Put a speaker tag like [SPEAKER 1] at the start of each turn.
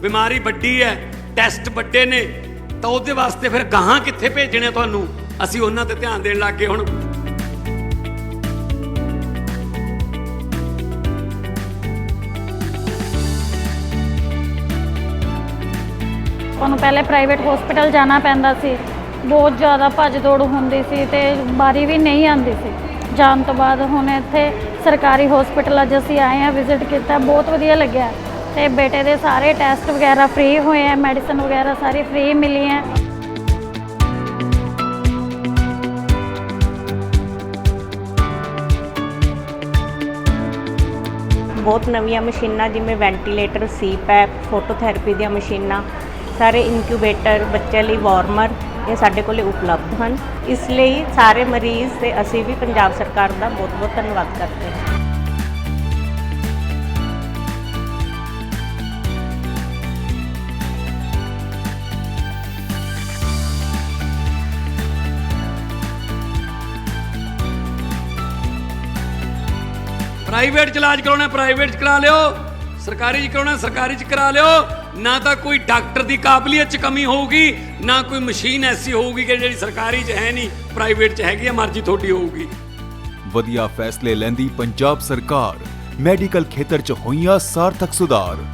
[SPEAKER 1] ਬਿਮਾਰੀ ਵੱਡੀ ਹੈ ਟੈਸਟ ਵੱਡੇ ਨੇ, ਤਾਂ ਉਹਦੇ ਵਾਸਤੇ ਫਿਰ ਗਾਹਾਂ ਕਿੱਥੇ ਭੇਜਣੇ ਤੁਹਾਨੂੰ? ਅਸੀਂ ਉਹਨਾਂ ਤੇ ਧਿਆਨ ਦੇਣ ਲੱਗ ਗਏ ਹੁਣ।
[SPEAKER 2] ਉਹਨੂੰ ਪਹਿਲੇ ਪ੍ਰਾਈਵੇਟ ਹਸਪੀਟਲ ਜਾਣਾ ਪੈਂਦਾ ਸੀ। ਬਹੁਤ ਜ਼ਿਆਦਾ ਭੱਜ ਦੌੜ ਹੁੰਦੀ ਸੀ ਤੇ ਬਾਰੀ ਵੀ ਨਹੀਂ ਆਉਂਦੀ ਸੀ। ਜਾਣ ਤੋਂ ਬਾਅਦ ਹੁਣ ਇੱਥੇ ਸਰਕਾਰੀ ਹਸਪੀਟਲ ਅੱਜ ਅਸੀਂ ਆਏ ਆ ਵਿਜ਼ਿਟ ਕੀਤਾ, ਬਹੁਤ ਵਧੀਆ ਲੱਗਿਆ। ਤੇ ਬੇਟੇ ਦੇ ਸਾਰੇ ਟੈਸਟ ਵਗੈਰਾ ਫ੍ਰੀ ਹੋਏ ਆ ਮੈਡੀਸਨ ਵਗੈਰਾ ਸਾਰੀ ਫ੍ਰੀ ਮਿਲੀ ਹੈ
[SPEAKER 3] ਬਹੁਤ ਨਵੀਆਂ ਮਸ਼ੀਨਾਂ ਜਿਵੇਂ ਵੈਂਟੀਲੇਟਰ ਸੀਪੈਪ ਫੋਟੋਥੈਰੇਪੀ ਦੀਆਂ ਮਸ਼ੀਨਾਂ, ਸਾਰੇ ਇਨਕਿਊਬੇਟਰ ਬੱਚੇ ਲਈ ਵਾਰਮਰ ਇਹ ਸਾਡੇ ਕੋਲੇ ਉਪਲਬਧ ਹਨ। ਇਸ ਲਈ ਸਾਰੇ ਮਰੀਜ਼ ਤੇ ਅਸੀਂ ਵੀ ਪੰਜਾਬ ਸਰਕਾਰ ਦਾ ਬਹੁਤ ਬਹੁਤ ਧੰਨਵਾਦ ਕਰਦੇ ਹਾਂ।
[SPEAKER 1] ਪ੍ਰਾਈਵੇਟ ਚ ਇਲਾਜ ਕਰਾਉਣਾ, ਪ੍ਰਾਈਵੇਟ ਚ ਕਰਾ ਲਿਓ। ਸਰਕਾਰੀ ਚ ਕਰਾਉਣਾ, ਸਰਕਾਰੀ ਚ ਕਰਾ ਲਿਓ। ਨਾ ਤਾਂ ਕੋਈ ਡਾਕਟਰ ਦੀ ਕਾਬਲੀਅਤ ਚ ਕਮੀ ਹੋਊਗੀ, ਨਾ ਕੋਈ ਮਸ਼ੀਨ ਐਸੀ ਹੋਊਗੀ ਕਿ ਜਿਹੜੀ ਸਰਕਾਰੀ ਚ ਹੈ ਨਹੀਂ, ਪ੍ਰਾਈਵੇਟ ਚ ਹੈਗੀ ਆ, ਮਰਜ਼ੀ ਤੁਹਾਡੀ ਹੋਊਗੀ।
[SPEAKER 4] ਵਧੀਆ ਫੈਸਲੇ ਲੈਂਦੀ ਪੰਜਾਬ ਸਰਕਾਰ। ਮੈਡੀਕਲ ਖੇਤਰ 'ਚ ਹੋਈਆਂ ਸਾਰਥਕ ਸੁਧਾਰ।